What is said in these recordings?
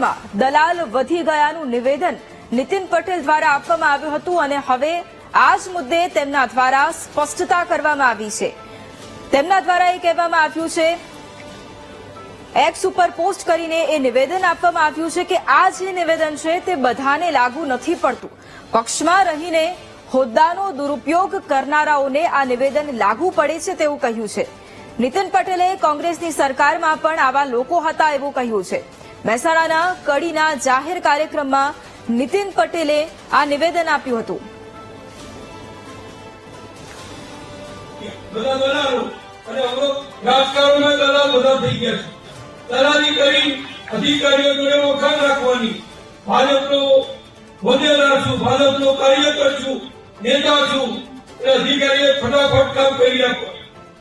સરકારમાં દલાલ વધી ગયાનું નિવેદન નીતિન પટેલ દ્વારા આપવામાં આવ્યું હતું અને હવે આ જ મુદ્દે તેમના દ્વારા સ્પષ્ટતા કરવામાં આવી છે. તેમના દ્વારા એ કહેવામાં આવ્યું છે એક્સ ઉપર પોસ્ટ કરીને એ નિવેદન આપવામાં આવ્યું છે કે આ જે નિવેદન છે તે બધાને લાગુ નથી પડતું. પક્ષમાં રહીને હોદ્દાનો દુરુપયોગ કરનારાઓને આ નિવેદન લાગુ પડે છે તેવું કહ્યું છે. નીતિન પટેલે કોંગ્રેસની સરકારમાં પણ આવા લોકો હતા એવું કહ્યું છે. મહેસાણાના કડીના જાહેર કાર્યક્રમમાં નીતિન પટેલે આ નિવેદન આપ્યું હતું. ફટાફટ કામ કરી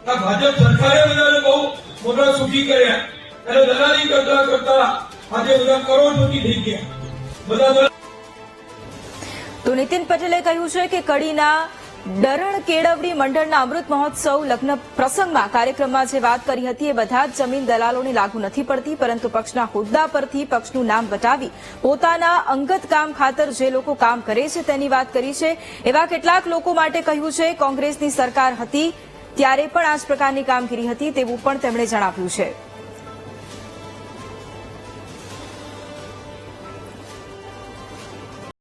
ભાજપ સરકારે બધાને બહુ મોટા સુખી કર્યા. અને દલાલી કરતા કરતા આજે બધા કરોડપતિ થઈ ગયા. બધા તો નીતિન પટેલે કહ્યું છે કે કડીના ડરણ કેળવણી મંડળના અમૃત મહોત્સવ લગ્ન પ્રસંગમાં કાર્યક્રમમાં જે વાત કરી હતી એ બધા જ જમીન દલાલોને લાગુ નથી પડતી, પરંતુ પક્ષના હોદ્દા પરથી પક્ષનું નામ વટાવી પોતાના અંગત કામ ખાતર જે લોકો કામ કરે છે તેની વાત કરી છે. એવા કેટલાક લોકો માટે કહ્યું છે, કોંગ્રેસની સરકાર હતી, ત્યારે પણ આ પ્રકારની કામગીરી હતી તેવું પણ તેમણે જણાવ્યું છે.